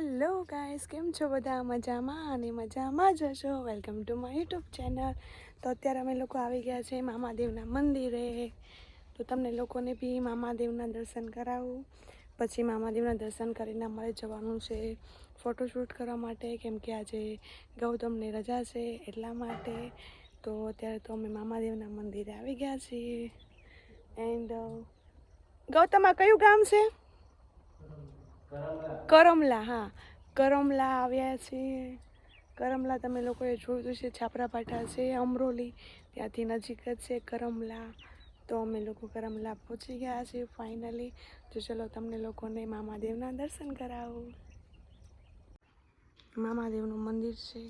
Hello guys, કેમ છો બધા? મજામાં અને મજામાં જ હશો? Welcome to my YouTube channel. તો અત્યારે અમે લોકો આવી ગયા છે મામાદેવના મંદિરે. તો તમને લોકોને બી મામાદેવના દર્શન કરાવું. પછી મામાદેવના દર્શન કરીને અમારે જવાનું છે ફોટોશૂટ કરવા માટે, કેમ કે આજે ગૌતમની રજા છે એટલા માટે. તો અત્યારે તો અમે મામાદેવના મંદિરે આવી ગયા છીએ. એન્ડ, ગૌતમ આ કયું ગામ છે? કરમલા. હા. કરમલા આવ્યા છીએ કરમલા તમે લોકોએ જોયું છે છાપરાપાઠા છે, અમરોલી. ત્યાંથી નજીક જ છે કરમલા. તો અમે લોકો કરમલા પહોંચી ગયા છીએ ફાઇનલી તો ચલો તમને લોકોને મામાદેવના દર્શન કરાવું. મામાદેવનું મંદિર છે.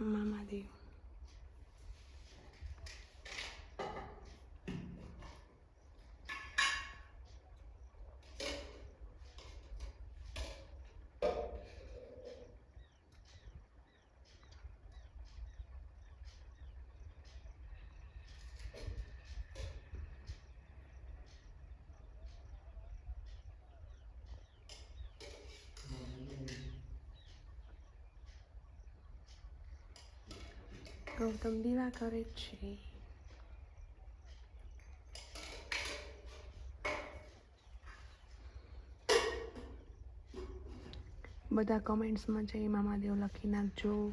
મામાદેવ. ગૌતમ દીવા કરે છે બધા કમેન્ટ્સમાં જય મામાદેવ લખી નાખજો.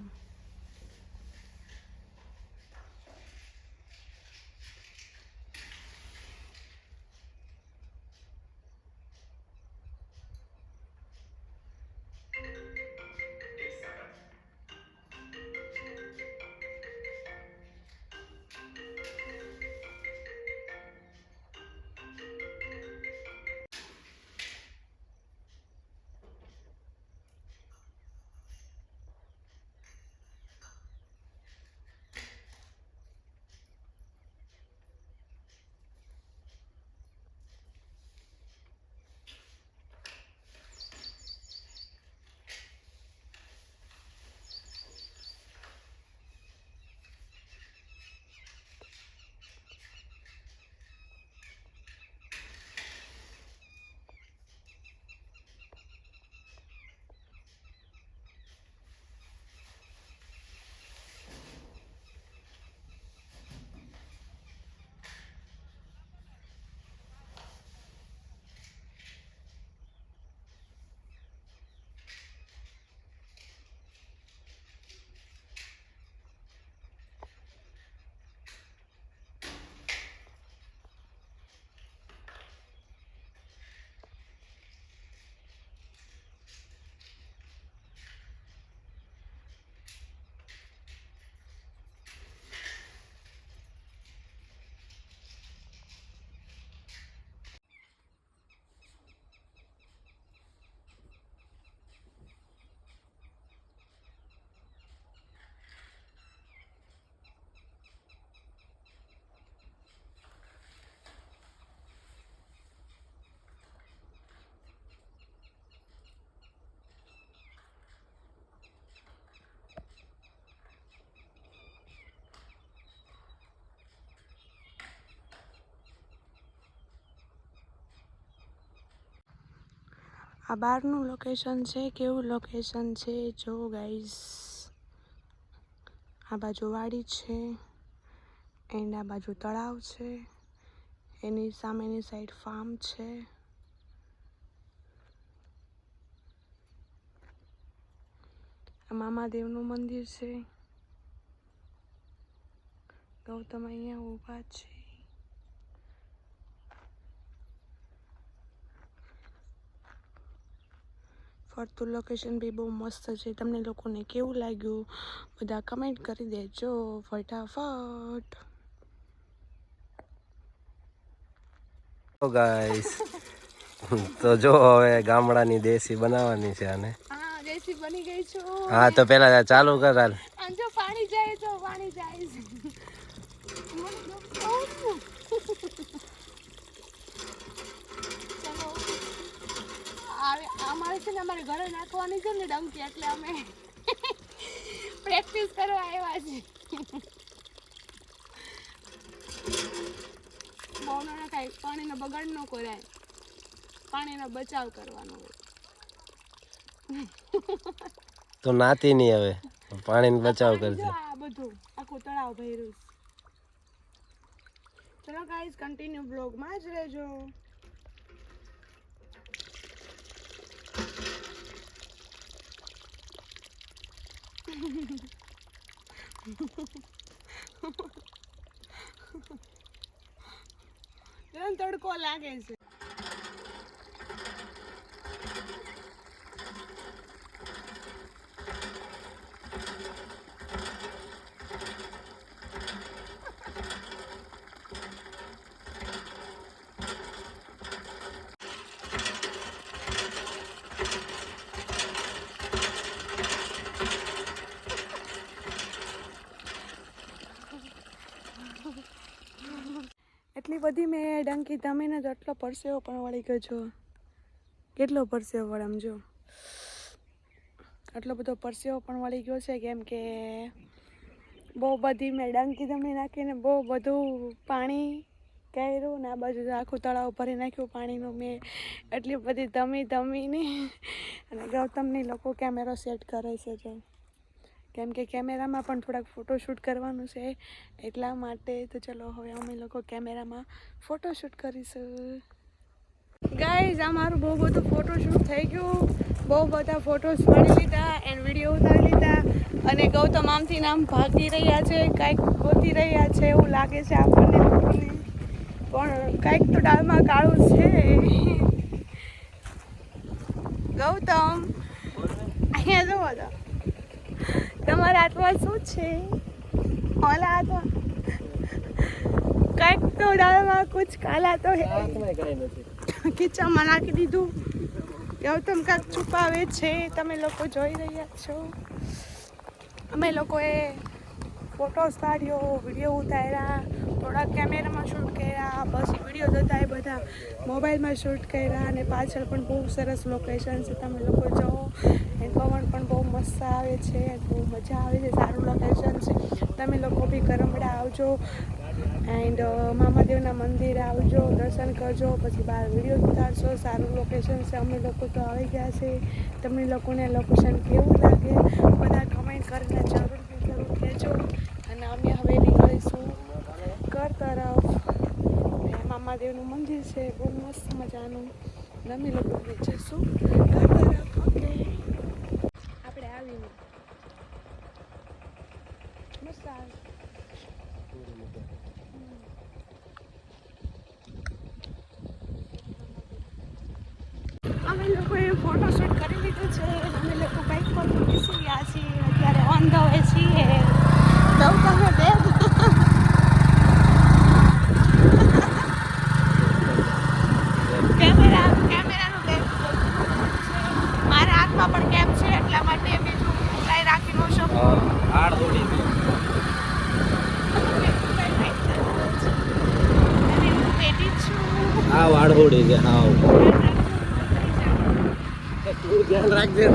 આ બહારનું લોકેશન છે? કેવું લોકેશન છે? જો ગાઈઝ આ બાજુ વાડી છે એન્ડ આ બાજુ તળાવ છે. એની સામેની સાઈડ ફાર્મ છે. આ મામાદેવનું મંદિર છે. ગૌતમ અહીંયા ઊભા છે. ફરતું લોકેશન બી બહુ મસ્ત છે. તમને લોકોને કેવું લાગ્યું? બધા કમેન્ટ કરી દેજો ફટાફટ. તો ગાઈસ તો જો હવે ગામડાની દેશી બનાવવાની છે આને. હા દેશી બની ગઈ છું. હા તો પેલા ચાલુ કર હાલ. જો પાણી જાય તો પાણી જાય છે. મને ગમતું. ચલો. આવે- અમારે છે ને અમારે ઘરે નાખવાની છે ને ડંકી એટલે અમે પ્રેક્ટિસ કરવા આવ્યા છે. બહુ નાના થાય પાણીનો બગાડ ન કરાય. પાણીનો બચાવ કરવાનો તો નાતી નહીં હવે. પાણીનો બચાવ કરજો. આ બધું આખું તળાવ ભર્યું ચલો ગાઈઝ કન્ટિન્યુ બ્લોગમાં જ રહેજો. તડકો લાગે છે. એટલી બધી મેં ડંકી ધમીને તો એટલો પરસેવો પણ વળી ગયો છો. કેટલો પરસેવો વળે આમ જો. આટલો બધો પરસેવો પણ વળી ગયો છે કેમ કે બહુ બધી મેં ડંકી ધમી નાખીને બહુ બધું પાણી કર્યું ને આ બાજુ આખું તળાવ ભરી નાખ્યું પાણીનું મેં. એટલી બધી ધમી ધમીને. અને ગૌતમની લોકો કેમેરો સેટ કરે છે જો. કેમ કે કેમેરામાં પણ થોડાક ફોટોશૂટ કરવાનું છે, એટલા માટે તો ચલો હવે અમે લોકો કેમેરામાં ફોટોશૂટ કરીશું. ગાઈઝ આ મારું બહુ બધું ફોટોશૂટ થઈ ગયું. બહુ બધા ફોટોસ પાડી લીધા એન્ડ વીડિયો ઉતારી લીધા. અને ગૌતમ આમથી નામ ભાગી રહ્યા છે, કાંઈક ગોતી રહ્યા છે, એવું લાગે છે આપણને પણ કાંઈક તો ડાળમાં કાળું છે. ગૌતમ, અહીંયા જોવો તો. તમારા હાથમાં શું છે? ઓલા હાથમાં? કંઈક તો ડાળમાં કુછ કાલા તો ખીચામાં નાખી દીધું. ગૌતમ કાંઈક છુપાવે છે. તમે લોકો જોઈ રહ્યા છો. અમે લોકોએ ફોટોસ પાડ્યો વીડિયો ઉતાર્યા થોડા કેમેરામાં શૂટ કર્યા પછી વીડિયો જોતા એ બધા મોબાઈલમાં શૂટ કર્યા અને પાછળ પણ બહુ સરસ લોકેશન છે. તમે લોકો જુઓ એન્ડ પવન પણ બહુ મસ્ત આવે છે, બહુ મજા આવે છે, સારું લોકેશન છે. તમે લોકો બી કરમડા આવજો એન્ડ મામાદેવના મંદિરે આવજો, દર્શન કરજો, પછી બહાર વીડિયો ઉતારશો, સારું લોકેશન છે. અમે લોકો તો આવી ગયા છે. તમને લોકોને લોકેશન કેવું લાગે બધા કમેન્ટ કરીને જરૂર જરૂર કહેજો. અને અમે હવે નીકળીશું કર તરફ. મામાદેવનું મંદિર છે, બહુ મસ્ત મજાનું. અમે લોકો હવે મસ્ત આવે અમે લોકોએ ફોટોશૂટ કરી લીધું છે અને અમે લોકો બાઇક પર બેસી ગયા છીએ અત્યારે ઓન ધ વે છીએ ગૌતમે બેગ કેમેરા કેમેરાનું બેગ મારા હાથમાં પણ કેમ છે એટલા માટે બીજું કાંઈ રાખી ન શકું આડ દોડી અને હું બેઠી જ છું આવ આડ દોડી છે આવ ધ્યાન રાખજે.